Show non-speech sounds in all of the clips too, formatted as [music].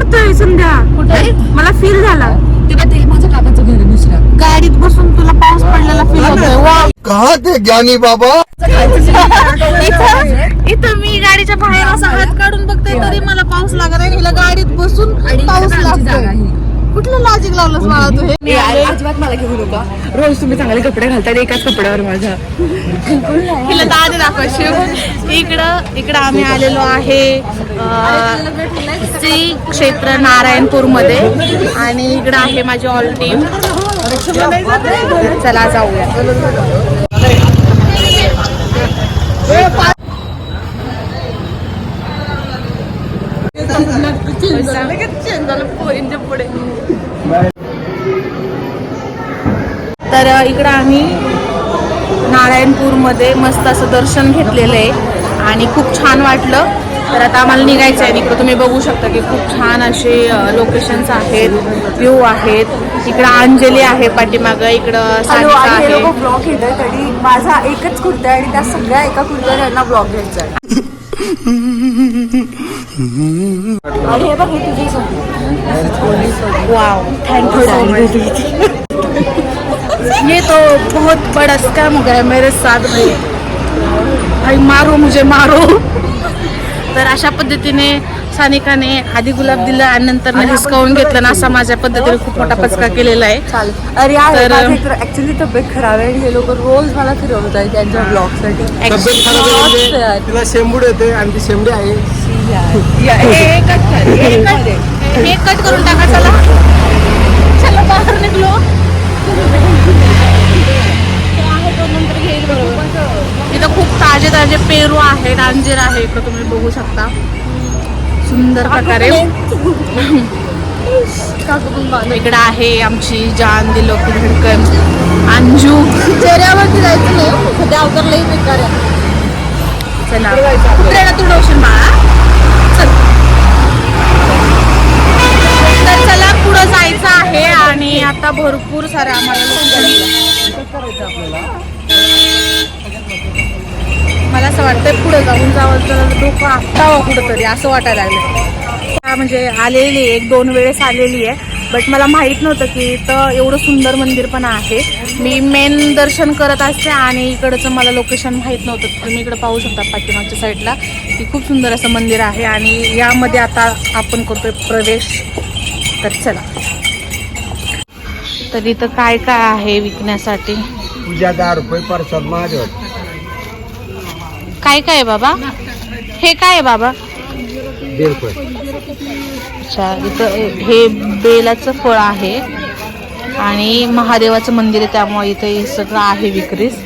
करतोय संध्या. कुठे? मला फील झाला. ते माझ्या काकाचं घर दुसऱ्या गाडीत बसून तुला पाऊस पडलेला फील होतोय. का ते ज्ञानी बाबा? इथं मी गाडीच्या बाहेर असा हात काढून बघते तरी मला पाऊस लागत आहे तिला गाडीत बसून पाऊस लागतो कुठलं लॉजिक लावलंस मला तू हे? अजिबात मला घेऊ नका. रोज तुम्ही चांगले कपडे घालता एकाच कपड्यावर माझ्या. हिला दादी दाखवायची. इकडं इकडं आम्ही आलेलो आहे श्री क्षेत्र नारायणपूरमध्ये आणि इकडं आहे माझी ऑल टीम चला जाऊया. पुढे इकडं आम्ही नारायणपूरमध्ये मस्त असं दर्शन घेतलेलं आहे. आणि खूप छान वाटलं. तर आता आम्हाला निघायचं आहे. इकडं तुम्ही बघू शकता की खूप छान असे लोकेशन्स आहेत. व्ह्यू आहेत. इकडं अंजली आहे पाठीमागं. इकडं सानिका आहे. ब्लॉग आणि माझा एकच कुर्ता आहे आणि त्या सगळ्या एका कुर्त्यावर यांना ब्लॉग घ्यायचा आहे. आणि हे बघ हे तुझी वाओ थैंक यू तो बहुत बड़ा स्कैम हो गया है मेरे साथ में। भाई मारो मुझे मारो। तर अशा पद्धतीने सानिकाने आधी गुलाब दिला आणि नंतर हिसकावून घेतलं ना असा माझ्या पद्धतीने खूप मोठा पचका केलेला आहे. अरे तर- ऍक्च्युली तब्येत खराब आहे आणि हे लोक रोज मला फिरवत आहेत त्यांच्या म्हणजे तिला शेंबूड येते आणि ती शेंबडी आहे. हे [laughs] कट कर हे कट हे कट करून टाका चला. चला बाहेर निघलो इथं खूप ताजे पेरू आहेत अंजीर आहे इकडं तुम्ही बघू शकता. सुंदर प्रकारे. इकडं आहे आमची जान दिलो की धडकन अंजू. चेहऱ्यावरती जायचं नाही सध्या अवतरलंही बेकार आहे. चला. कुत्र्याला तुडवशील बाळा. चल. पुढं जायचं आहे आणि आता भरपूर सारे आम्हाला मला असं वाटतंय पुढे जाऊन जावं तर डोकं आपटावं कुठंतरी असं वाटायला लागलं हा म्हणजे आलेली आहे, एक दोन वेळेस आलेली आहे बट मला माहीत नव्हतं की इथं एवढं सुंदर मंदिर पण आहे. मी मेन दर्शन करत असते आणि इकडचं मला लोकेशन माहीत नव्हतं. तुम्ही इकडं पाहू शकता पाठीमागच्या साईडला की खूप सुंदर असं मंदिर आहे आणि यामध्ये आता आपण करतोय प्रवेश. तर चला. तर इथं काय काय आहे विकण्यासाठी? तुझ्या दहा रुपये परसाद माझ्या काय काय आहे बाबा? हे काय आहे बाबा? अच्छा इथं हे बेलाचं फळ आहे. आणि महादेवाचं मंदिर आहे त्यामुळे इथं हे सगळं आहे विक्रीस.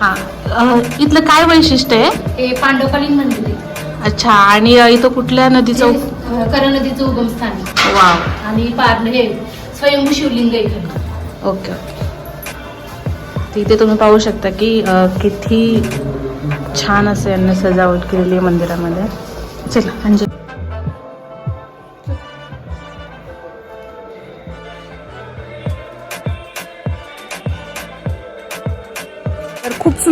हा. अं, इथलं काय वैशिष्ट्य आहे? पांडवकालीन मंदिर आहे. अच्छा आणि अं, इथं कुठल्या नदीचं हे, करा नदीचं उगमस्थान आहे. वाव. आणि पार हे स्वयंभू शिवलिंग आहे इकडं. ओके. तिथे तुम्ही पाहू शकता की अ, किती छान असं यांनी सजावट केलेली आहे मंदिरामध्ये. चला अंजली.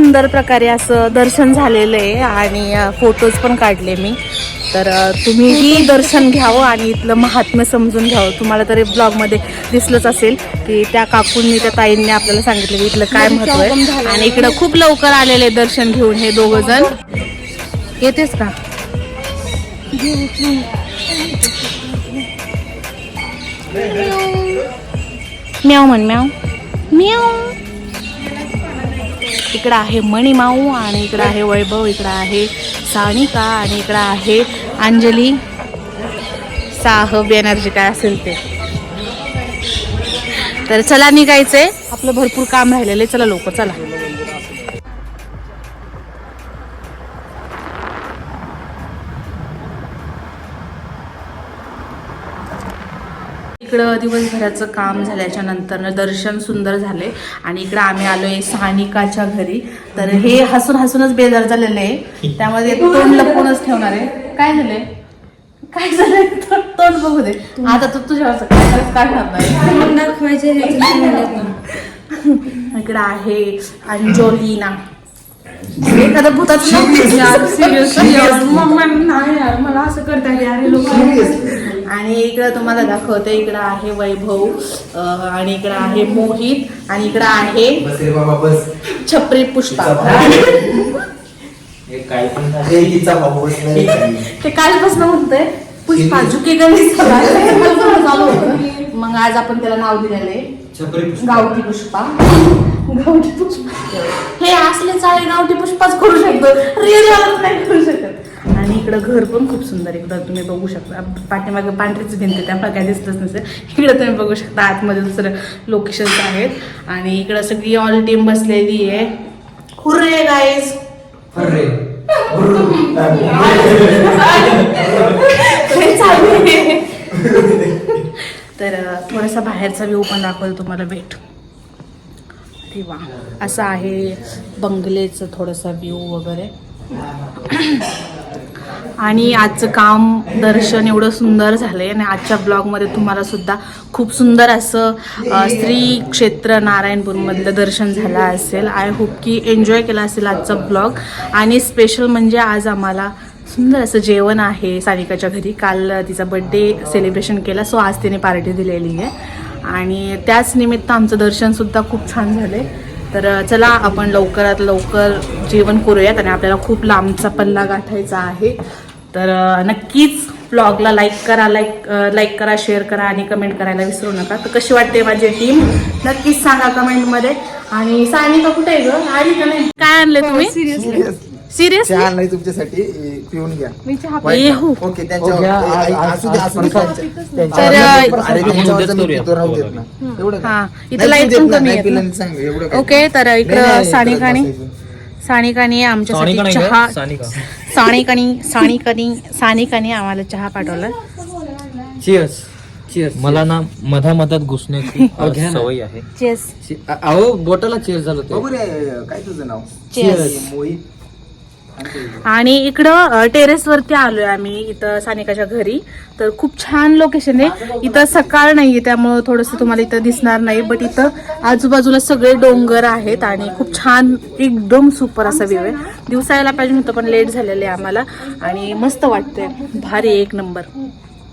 सुंदर प्रकारे असं दर्शन झालेलं आहे आणि फोटोज पण काढले मी. तर तुम्हीही दर्शन घ्यावं आणि इथलं महात्म्य समजून घ्यावं. तुम्हाला तरी ब्लॉगमध्ये दिसलंच असेल की त्या काकूंनी त्या ताईंनी आपल्याला सांगितलं की इथलं काय महत्त्व आहे. आणि इकडं खूप लवकर आलेले दर्शन घेऊन हे दोघं जण. येतेस का? म्याव म्हण म्याव. म्याव. इकडं आहे मणिमाऊ आणि इकडं आहे वैभव इकडं आहे सानिका आणि इकडं आहे अंजली. साह बॅनर्जी काय असेल ते. तर चला निघायचंय. आपलं भरपूर काम राहिलेलं आहे. चला लोक चला. इकडं दिवसभराचं काम झाल्याच्यानंतर दर्शन सुंदर झाले. आणि इकडं आम्ही आलोय सानिकाच्या घरी. तर हे हसून हसूनच बेजार झालेले आहे. त्यामध्ये तोंड लपवूनच ठेवणार आहे. काय झालंय? काय झालंय? तो- तोंड बघू दे. आता तू तुझ्यावर काय काढणार नाही. इकडं आहे अंजोलिना. एखादं भूताचं नाव मला असं करता अरे लोक आणि इकडं तुम्हाला दाखवते इकडं आहे वैभव आणि इकडं आहे मोहित आणि इकडं आहे बस रे बाबा बस. छपरी पुष्पा. हे ते कालपासून म्हणतोय पुष्पा झुके गली चालू होतं मग आज आपण त्याला नाव दिलेलं आहे. छपरी गावठी पुष्पा. गावठी पुष्पा. हे असले चाळे गावठी पुष्पाच करू शकतो. रिअल नाही करू शकत. इकडं घर पण खूप सुंदर आहे. इकडं तुम्ही बघू शकता. पाठीमागे पांढरीच भिंत त्यामुळे काय दिसतच नसेल. इकडं तुम्ही बघू शकता. आतमध्ये दुसरं लोकेशन्स आहेत. आणि इकडं सगळी ऑल टीम बसलेली आहे. हुर्रे गाईज तर थोडासा बाहेरचा व्ह्यू पण दाखवतो. तुम्हाला भेट. अरे वा. असं आहे बंगलेचं थोडंसं व्ह्यू वगैरे. आणि आजचं काम दर्शन एवढं सुंदर झालं आहे आणि आजच्या ब्लॉगमध्ये तुम्हाला सुद्धा खूप सुंदर असं श्री क्षेत्र नारायणपूरमधलं दर्शन झालं असेल. आय होप की एन्जॉय केला असेल आजचा ब्लॉग. आणि स्पेशल म्हणजे आज आम्हाला सुंदर असं जेवण आहे सानिकाच्या घरी. काल तिचा बड्डे सेलिब्रेशन केला सो आज तिने पार्टी दिलेली आहे. आणि त्याच निमित्त आमचं दर्शनसुद्धा खूप छान झालं आहे तर चला आपण लवकरात लवकर जेवण करूयात आणि आपल्याला खूप लांबचा पल्ला गाठायचा आहे. तर नक्कीच ब्लॉगला लाईक करा लाईक लाईक करा शेअर करा आणि कमेंट करायला विसरू नका. तर कशी वाटते माझी टीम नक्कीच सांगा कमेंटमध्ये आणि सानिका कुठे आहे ग? आली का नाही? काय आणले तुम्ही? सिरियस चहा नाही तुमच्यासाठी. पिऊन घ्या. हो. ओके त्यांच्या- मी पितो, राहू देत ना. एवढं हा? ओके तर इकडं सानिकाने. सानिकाने आमच्यासाठी चहा सानिकानी सानिकानी सानिकाने आम्हाला चहा पाठवला. चिअर्स चिअर्स मला ना मधा मधात घुसण्याची [laughs] अ, सवय आहे. चेस अहो बोटाला झालं ते. बघू रे काय तुझं नाव? Cheers. मोहित. आणि इकडं टेरेसवरती आलोय आम्ही इथं सानिकाच्या घरी. तर खूप छान लोकेशन आहे. इथं सकाळ नाहीये त्यामुळं थोडस तुम्हाला इथं दिसणार नाही. बट इथं आजूबाजूला सगळे डोंगर आहेत आणि खूप छान एकदम सुपर असा व्यू आहे. दिवसा यायला पाहिजे होतं पण लेट झालेलं आहे आम्हाला. आणि मस्त वाटतंय. भारी एक नंबर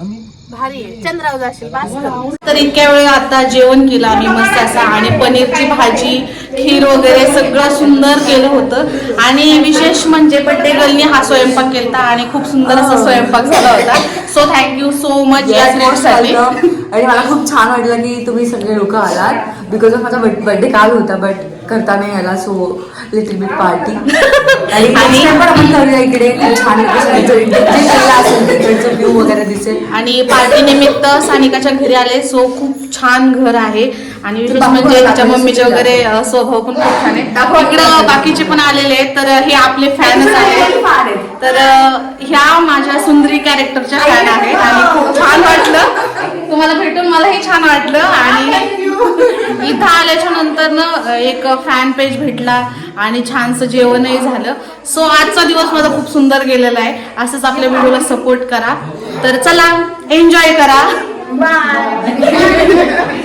भारी आहे. चंद्राव जाशील बास कर. तर इतक्या वेळ आता जेवण केलं आम्ही मस्त असं आणि पनीरची भाजी खीर वगैरे सगळं सुंदर केलं होतं. आणि विशेष म्हणजे बड्डे गर्लनी हा स्वयंपाक केला आणि खूप सुंदर असा स्वयंपाक झाला होता. सो थँक्यू सो मच या साठी. आणि मला खूप छान वाटलं की तुम्ही सगळे लोक आलात. बिकॉज ऑफ माझा बर्थडे काल होता बट करता नाही आला सो लिटिल बिट पार्टी आणि next time पण आपण करूया इकडे. खूप छान असेल तिकडचं व्ह्यू वगैरे दिसेल. आणि पार्टी निमित्त सानिकाच्या घरी आले सो खूप छान घर आहे. आणि विशेष म्हणजे तिच्या मम्मीचे वगैरे स्वभाव पण खूप छान आहे. इकडं बाकीचे पण आलेले आहेत तर हे आपले फॅनच आहेत. तर ह्या माझ्या सुंदरी कॅरेक्टरच्या फॅन आहेत. आणि खूप छान वाटलं. तुम्हाला भेटून मलाही छान वाटलं आणि [laughs] इथं आल्याच्यानंतर ना एक फॅन पेज भेटला आणि छानसं जेवणही झालं. सो आजचा दिवस माझा खूप सुंदर गेलेला आहे. असंच आपल्या व्हिडिओला सपोर्ट करा. तर चला एन्जॉय करा. बाय [laughs]